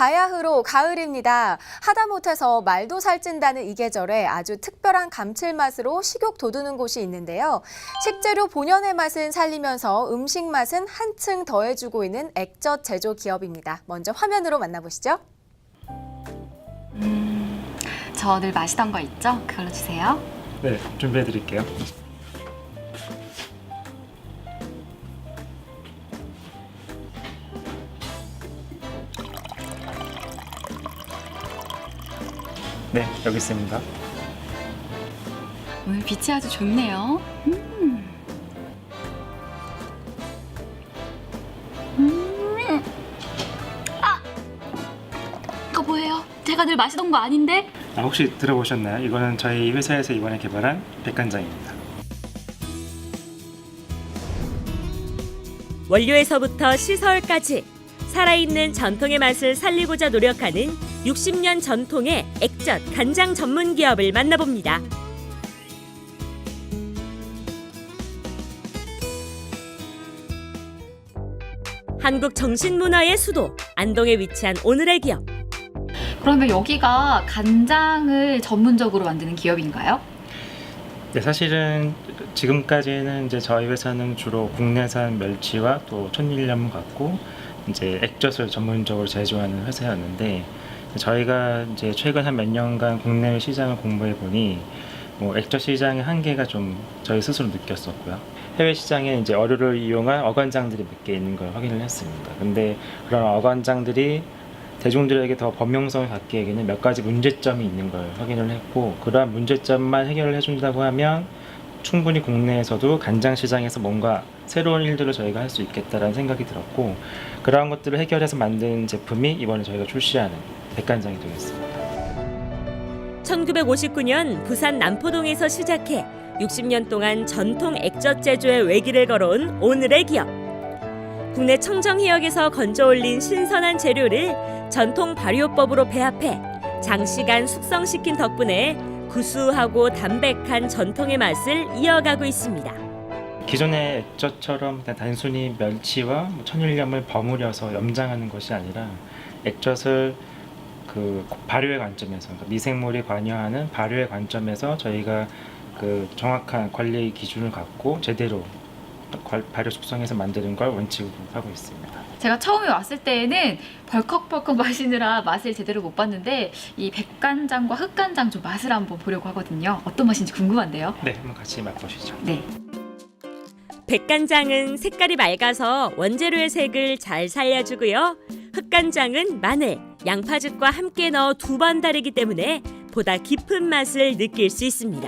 바야흐로 가을입니다. 하다못해서 말도 살찐다는 이 계절에 아주 특별한 감칠맛으로 식욕 돋우는 곳이 있는데요. 식재료 본연의 맛은 살리면서 음식 맛은 한층 더해주고 있는 액젓 제조 기업입니다. 먼저 화면으로 만나보시죠. 저늘 마시던 거 있죠? 그걸로 주세요. 네, 준비해 드릴게요. 네, 여기 있습니다. 오늘 빛이 아주 좋네요. 음. 음. 아! 이거 뭐예요? 제가 늘 마시던 거 아닌데? 아, 혹시 들어보셨나요? 이거는 저희 회사에서 이번에 개발한 백간장입니다. 원료에서부터 시설까지 살아있는 전통의 맛을 살리고자 노력하는 60년 전통의 액젓 간장 전문 기업을 만나봅니다. 한국 정신문화의 수도 안동에 위치한 오늘의 기업. 그러면 여기가 간장을 전문적으로 만드는 기업인가요? 네, 사실은 지금까지는 이제 저희 회사는 주로 국내산 멸치와 또 천일염 갖고 이제 액젓을 전문적으로 제조하는 회사였는데 저희가 이제 최근 한 몇 년간 국내외 시장을 공부해 보니 뭐 액젓 시장의 한계가 좀 저희 스스로 느꼈었고요. 해외 시장에 이제 어류를 이용한 어간장들이 몇 개 있는 걸 확인을 했습니다. 근데 그런 어간장들이 대중들에게 더 범용성을 갖기에는 몇 가지 문제점이 있는 걸 확인을 했고 그러한 문제점만 해결을 해준다고 하면 충분히 국내에서도 간장 시장에서 뭔가 새로운 일들을 저희가 할 수 있겠다라는 생각이 들었고 그러한 것들을 해결해서 만든 제품이 이번에 저희가 출시하는 백간장이 되겠습니다. 1959년 부산 남포동에서 시작해 60년 동안 전통 액젓 제조의 외길을 걸어온 오늘의 기업. 국내 청정희역에서 건져 올린 신선한 재료를 전통 발효법으로 배합해 장시간 숙성시킨 덕분에 구수하고 담백한 전통의 맛을 이어가고 있습니다. 기존의 액젓처럼 그냥 단순히 멸치와 뭐 천일염을 버무려서 염장하는 것이 아니라 액젓을 그 발효의 관점에서 그러니까 미생물이 관여하는 발효의 관점에서 저희가 그 정확한 관리 기준을 갖고 제대로 관- 발효 숙성해서 만드는 걸 원칙으로 하고 있습니다. 제가 처음에 왔을 때에는 벌컥벌컥 마시느라 맛을 제대로 못 봤는데 이 백간장과 흑간장 좀 맛을 한번 보려고 하거든요. 어떤 맛인지 궁금한데요. 네, 한번 같이 맛보시죠. 네. 백간장은 색깔이 맑아서 원재료의 색을 잘 살려주고요. 흑간장은 마늘, 양파즙과 함께 넣어 두 번 다르기 때문에 보다 깊은 맛을 느낄 수 있습니다.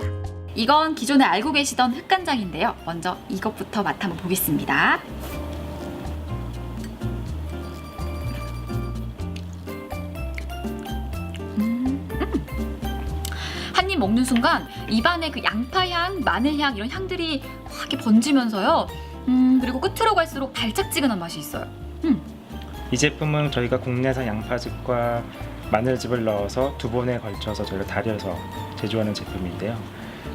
이건 기존에 알고 계시던 흑간장인데요. 먼저 이것부터 맛 한번 보겠습니다. 한입 먹는 순간 입안에 그 양파향, 마늘향 이런 향들이 확 번지면서요. 음, 그리고 끝으로 갈수록 달짝지근한 맛이 있어요. 이 제품은 저희가 국내산 양파즙과 마늘즙을 넣어서 두 번에 걸쳐서 저희가 달여서 제조하는 제품인데요.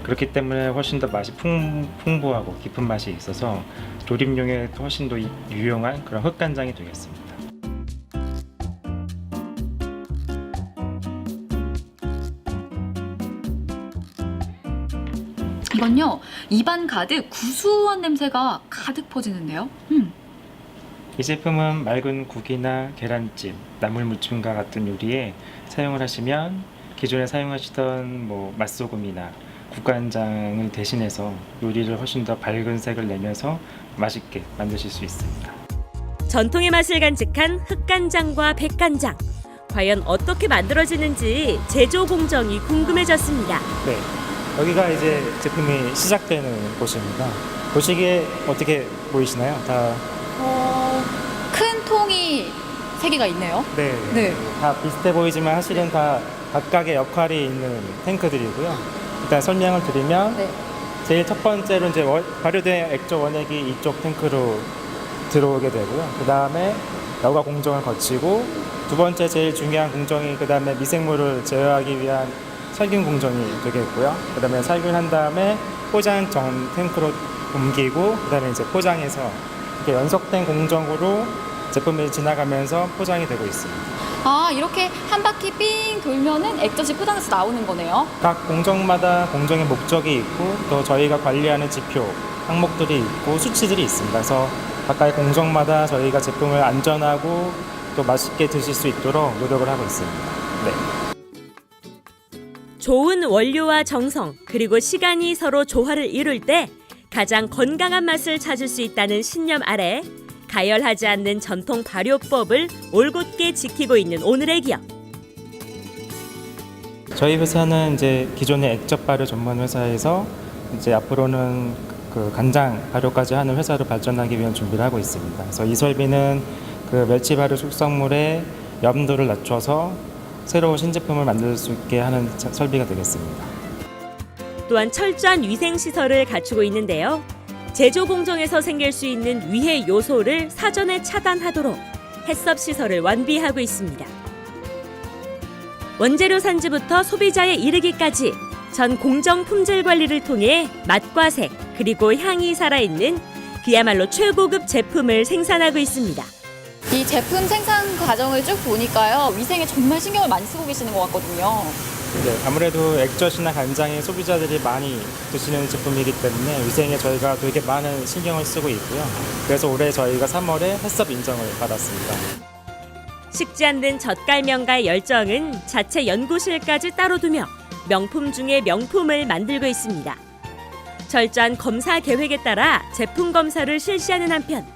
그렇기 때문에 훨씬 더 맛이 풍, 풍부하고 깊은 맛이 있어서 조림용에 훨씬 더 이- 유용한 그런 흑간장이 되겠습니다. 이건요 입안 가득 구수한 냄새가 가득 퍼지는데요. 음. 이 제품은 맑은 국이나 계란찜, 나물 무침과 같은 요리에 사용을 하시면 기존에 사용하시던 뭐 맛소금이나 국간장을 대신해서 요리를 훨씬 더 밝은 색을 내면서 맛있게 만드실 수 있습니다. 전통의 맛을 간직한 흑간장과 백간장. 과연 어떻게 만들어지는지 제조 공정이 궁금해졌습니다. 네, 여기가 이제 제품이 시작되는 곳입니다. 보시기에 어떻게 보이시나요? 다 세 개가 있네요. 네, 네. 다 비슷해 보이지만 사실은 다 각각의 역할이 있는 탱크들이고요. 일단 설명을 드리면 네. 제일 첫 번째로 이제 원- 발효된 액조 원액이 이쪽 탱크로 들어오게 되고요. 그 다음에 여과 공정을 거치고 두 번째 제일 중요한 공정이 그 다음에 미생물을 제어하기 위한 살균 공정이 되겠고요. 그 다음에 살균한 다음에 포장 전 탱크로 옮기고 그 다음에 이제 포장해서 이렇게 연속된 공정으로 제품이 지나가면서 포장이 되고 있습니다. 아, 이렇게 한 바퀴 삥 돌면은 액젓이 포장해서 나오는 거네요. 각 공정마다 공정의 목적이 있고 또 저희가 관리하는 지표 항목들이 있고 수치들이 있습니다. 그래서 각각의 공정마다 저희가 제품을 안전하고 또 맛있게 드실 수 있도록 노력을 하고 있습니다. 네. 좋은 원료와 정성 그리고 시간이 서로 조화를 이룰 때 가장 건강한 맛을 찾을 수 있다는 신념 아래 가열하지 않는 전통 발효법을 올곧게 지키고 있는 오늘의 기업. 저희 회사는 이제 기존의 액젓 발효 전문 회사에서 이제 앞으로는 그 간장 발효까지 하는 회사로 발전하기 위한 준비를 하고 있습니다. 그래서 이 설비는 그 멸치 발효 숙성물의 염도를 낮춰서 새로운 신제품을 만들 수 있게 하는 차- 설비가 되겠습니다. 또한 철저한 위생 시설을 갖추고 있는데요. 제조 공정에서 생길 수 있는 위해 요소를 사전에 차단하도록 해썹 시설을 완비하고 있습니다. 원재료 산지부터 소비자에 이르기까지 전 공정 품질 관리를 통해 맛과 색 그리고 향이 살아있는 그야말로 최고급 제품을 생산하고 있습니다. 이 제품 생산 과정을 쭉 보니까요. 위생에 정말 신경을 많이 쓰고 계시는 것 같거든요. 네, 아무래도 액젓이나 간장이 소비자들이 많이 드시는 제품이기 때문에 위생에 저희가 되게 많은 신경을 쓰고 있고요. 그래서 올해 저희가 3월에 해썹 인정을 받았습니다. 식지 않는 젓갈명가의 열정은 자체 연구실까지 따로 두며 명품 중에 명품을 만들고 있습니다. 철저한 검사 계획에 따라 제품 검사를 실시하는 한편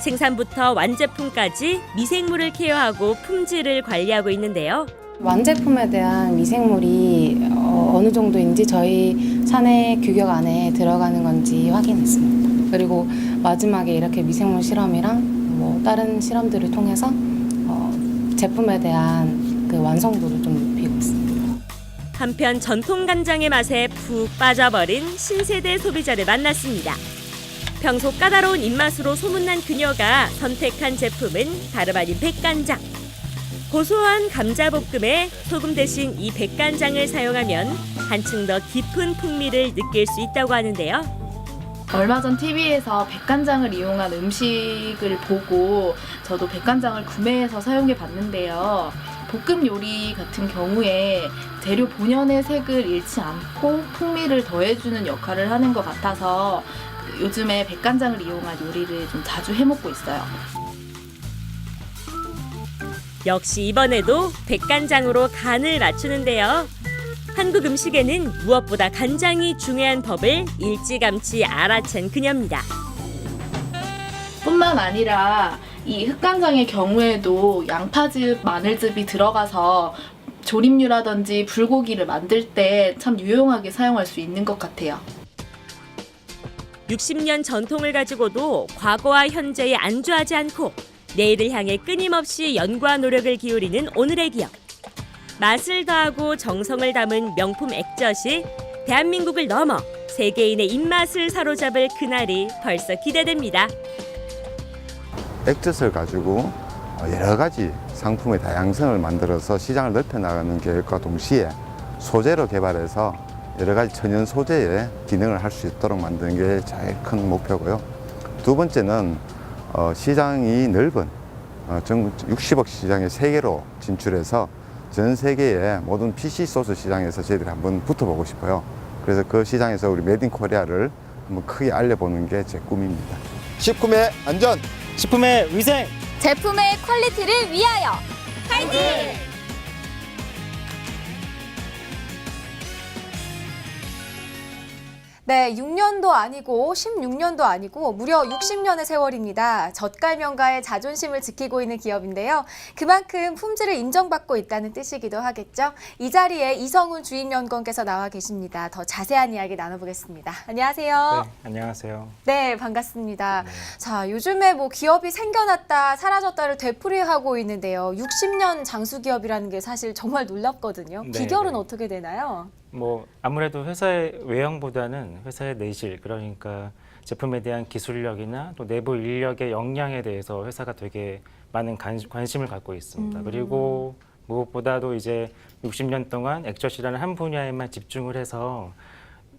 생산부터 완제품까지 미생물을 케어하고 품질을 관리하고 있는데요. 완제품에 대한 미생물이 어, 어느 정도인지 저희 사내 규격 안에 들어가는 건지 확인했습니다. 그리고 마지막에 이렇게 미생물 실험이랑 뭐 다른 실험들을 통해서 어, 제품에 대한 그 완성도를 좀 높이고 있습니다. 한편 전통 간장의 맛에 푹 빠져버린 신세대 소비자를 만났습니다. 평소 까다로운 입맛으로 소문난 그녀가 선택한 제품은 다름 아닌 백간장. 고소한 감자 볶음에 소금 대신 이 백간장을 사용하면 한층 더 깊은 풍미를 느낄 수 있다고 하는데요. 얼마 전 TV에서 백간장을 이용한 음식을 보고 저도 백간장을 구매해서 사용해 봤는데요. 볶음 요리 같은 경우에 재료 본연의 색을 잃지 않고 풍미를 더해주는 역할을 하는 것 같아서 요즘에 백간장을 이용한 요리를 좀 자주 해 먹고 있어요. 역시 이번에도 백간장으로 간을 맞추는데요. 한국 음식에는 무엇보다 간장이 중요한 법을 일찌감치 알아챈 그녀입니다. 뿐만 아니라 이 흑간장의 경우에도 양파즙, 마늘즙이 들어가서 조림류라든지 불고기를 만들 때 참 유용하게 사용할 수 있는 것 같아요. 60년 전통을 가지고도 과거와 현재에 안주하지 않고 내일을 향해 끊임없이 연구와 노력을 기울이는 오늘의 기업. 맛을 더하고 정성을 담은 명품 액젓이 대한민국을 넘어 세계인의 입맛을 사로잡을 그날이 벌써 기대됩니다. 액젓을 가지고 어, 여러 가지 상품의 다양성을 만들어서 시장을 넓혀 나가는 계획과 동시에 소재로 개발해서 여러 가지 천연 소재의 기능을 할 수 있도록 만드는 게 제일 큰 목표고요. 두 번째는 어, 시장이 넓은 어, 전 60억 시장의 세계로 진출해서 전 세계의 모든 PC 소스 시장에서 저희들이 한번 붙어보고 싶어요. 그래서 그 시장에서 우리 메딘 코리아를 한번 크게 알려보는 게 제 꿈입니다. 식품의 안전 식품의 위생! 제품의 퀄리티를 위하여 네, 6년도 아니고 16년도 아니고 무려 60년의 세월입니다. 젓갈 명가의 자존심을 지키고 있는 기업인데요. 그만큼 품질을 인정받고 있다는 뜻이기도 하겠죠. 이 자리에 이성훈 주임 연구원께서 나와 계십니다. 더 자세한 이야기 나눠보겠습니다. 안녕하세요. 네, 안녕하세요. 네, 반갑습니다. 자, 요즘에 뭐 기업이 생겨났다, 사라졌다를 되풀이하고 있는데요. 60년 장수 기업이라는 게 사실 정말 놀랍거든요. 네, 비결은 네. 어떻게 되나요? 뭐 아무래도 회사의 외형보다는 회사의 내실 그러니까 제품에 대한 기술력이나 또 내부 인력의 역량에 대해서 회사가 되게 많은 관, 관심을 갖고 있습니다. 음. 그리고 무엇보다도 이제 60년 동안 액젓이라는 한 분야에만 집중을 해서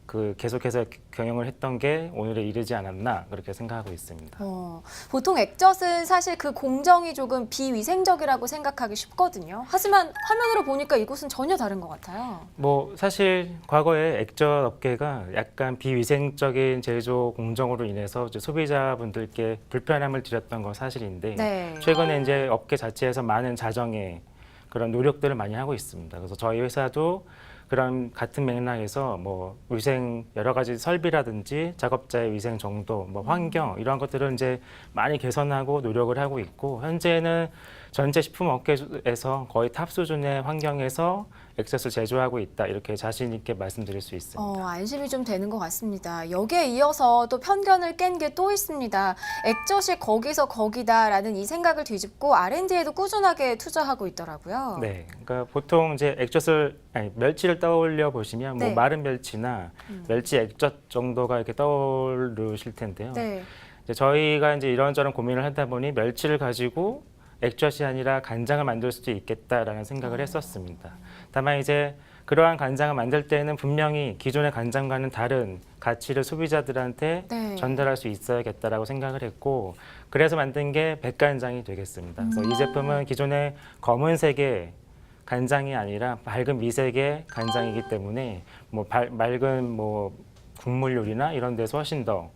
그 계속해서 경영을 했던 게 오늘에 이르지 않았나 그렇게 생각하고 있습니다. 어, 보통 액젓은 사실 그 공정이 조금 비위생적이라고 생각하기 쉽거든요. 하지만 화면으로 보니까 이곳은 전혀 다른 것 같아요. 뭐 사실 과거에 액젓 업계가 약간 비위생적인 제조 공정으로 인해서 이제 소비자분들께 불편함을 드렸던 건 사실인데 네. 최근에 이제 업계 자체에서 많은 자정에 그런 노력들을 많이 하고 있습니다. 그래서 저희 회사도 그런 같은 맥락에서 뭐 위생 여러 가지 설비라든지 작업자의 위생 정도, 뭐 환경 이러한 것들을 이제 많이 개선하고 노력을 하고 있고 현재는 전체 식품 업계에서 거의 탑 수준의 환경에서 액세스를 제조하고 있다 이렇게 자신 있게 말씀드릴 수 있습니다. 어, 안심이 좀 되는 것 같습니다. 여기에 이어서 또 편견을 깬 게 또 있습니다. 액젓이 거기서 거기다라는 이 생각을 뒤집고 R&D에도 꾸준하게 투자하고 있더라고요. 네, 그러니까 보통 이제 액젓을 아니 멸치를 떠올려 보시면 뭐 네. 마른 멸치나 음. 멸치 액젓 정도가 이렇게 떠오르실 텐데요. 네. 이제 저희가 이제 이런저런 고민을 하다 보니 멸치를 가지고 액젓이 아니라 간장을 만들 수도 있겠다라는 생각을 했었습니다. 다만 이제 그러한 간장을 만들 때는 분명히 기존의 간장과는 다른 가치를 소비자들한테 네. 전달할 수 있어야겠다라고 생각을 했고 그래서 만든 게 백간장이 되겠습니다. 그래서 이 제품은 기존의 검은색의 간장이 아니라 밝은 미색의 간장이기 때문에 뭐 발- 맑은 뭐 국물 요리나 이런 데서 훨씬 더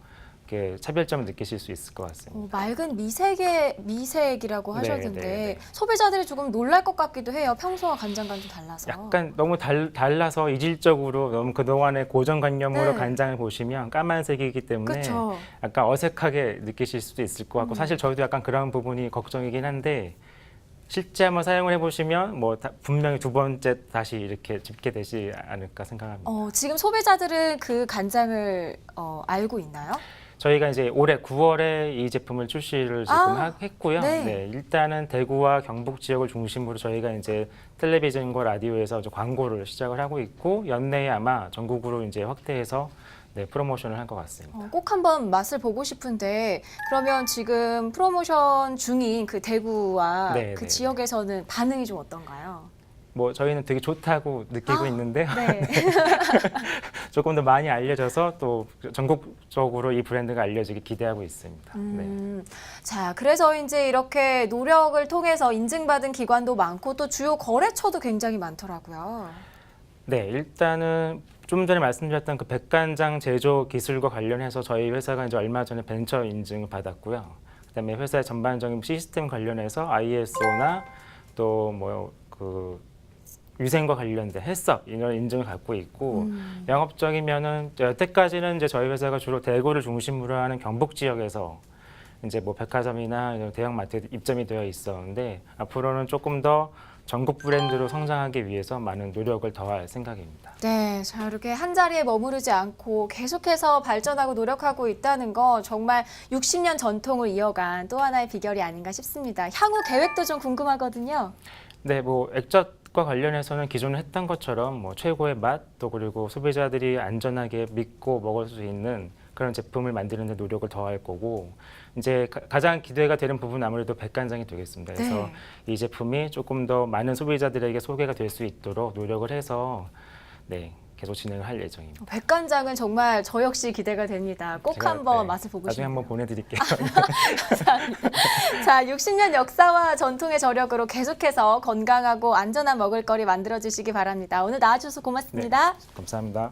이렇게 차별점을 느끼실 수 있을 것 같습니다. 어, 맑은 미색의 미색이라고 네, 하셨는데 네, 네. 소비자들이 조금 놀랄 것 같기도 해요. 평소와 간장과는 좀 달라서. 약간 너무 달, 달라서 이질적으로 너무 그동안의 고정관념으로 네. 간장을 보시면 까만색이기 때문에 그렇죠. 약간 어색하게 느끼실 수도 있을 것 같고 음. 사실 저희도 약간 그런 부분이 걱정이긴 한데 실제 한번 사용을 해보시면 뭐 다- 분명히 두 번째 다시 이렇게 집게 되지 않을까 생각합니다. 어, 지금 소비자들은 그 간장을 어, 알고 있나요? 저희가 이제 올해 9월에 이 제품을 출시를 지금 아, 하- 했고요. 네. 일단은 대구와 경북 지역을 중심으로 저희가 이제 텔레비전과 라디오에서 광고를 시작을 하고 있고 연내에 아마 전국으로 이제 확대해서 네, 프로모션을 할것 같습니다. 어, 꼭 한번 맛을 보고 싶은데 그러면 지금 프로모션 중인 그 대구와 네, 그 네, 지역에서는 반응이 좀 어떤가요? 뭐 저희는 되게 좋다고 느끼고 아, 있는데요. 네. 조금 더 많이 알려져서 또 전국적으로 이 브랜드가 알려지기 기대하고 있습니다. 네. 음, 자, 그래서 이제 이렇게 노력을 통해서 인증받은 기관도 많고 또 주요 거래처도 굉장히 많더라고요. 네, 일단은 좀 전에 말씀드렸던 그 백간장 제조 기술과 관련해서 저희 회사가 이제 얼마 전에 벤처 인증을 받았고요. 그다음에 회사의 전반적인 시스템 관련해서 ISO나 또뭐그 위생과 관련된 헬스업 이런 인증을 갖고 있고 음. 영업적이면은 여태까지는 이제 저희 회사가 주로 대구를 중심으로 하는 경북 지역에서 이제 뭐 백화점이나 이런 대형 마트에 입점이 되어 있었는데 앞으로는 조금 더 전국 브랜드로 성장하기 위해서 많은 노력을 더할 생각입니다. 네, 자 이렇게 한 자리에 머무르지 않고 계속해서 발전하고 노력하고 있다는 거 정말 60년 전통을 이어간 또 하나의 비결이 아닌가 싶습니다. 향후 계획도 좀 궁금하거든요. 네, 뭐 액젓 과 관련해서는 기존에 했던 것처럼 뭐 최고의 맛 또 그리고 소비자들이 안전하게 믿고 먹을 수 있는 그런 제품을 만드는 데 노력을 더할 거고 이제 가- 가장 기대가 되는 부분은 아무래도 백간장이 되겠습니다. 그래서 네. 이 제품이 조금 더 많은 소비자들에게 소개가 될 수 있도록 노력을 해서 네, 계속 진행을 할 예정입니다. 백간장은 정말 저 역시 기대가 됩니다. 꼭 제가, 한번 네, 맛을 보고 나중에 싶네요. 한번 보내드릴게요. 자, 60년 역사와 전통의 저력으로 계속해서 건강하고 안전한 먹을거리 만들어 주시기 바랍니다. 오늘 나와주셔서 고맙습니다. 감사합니다.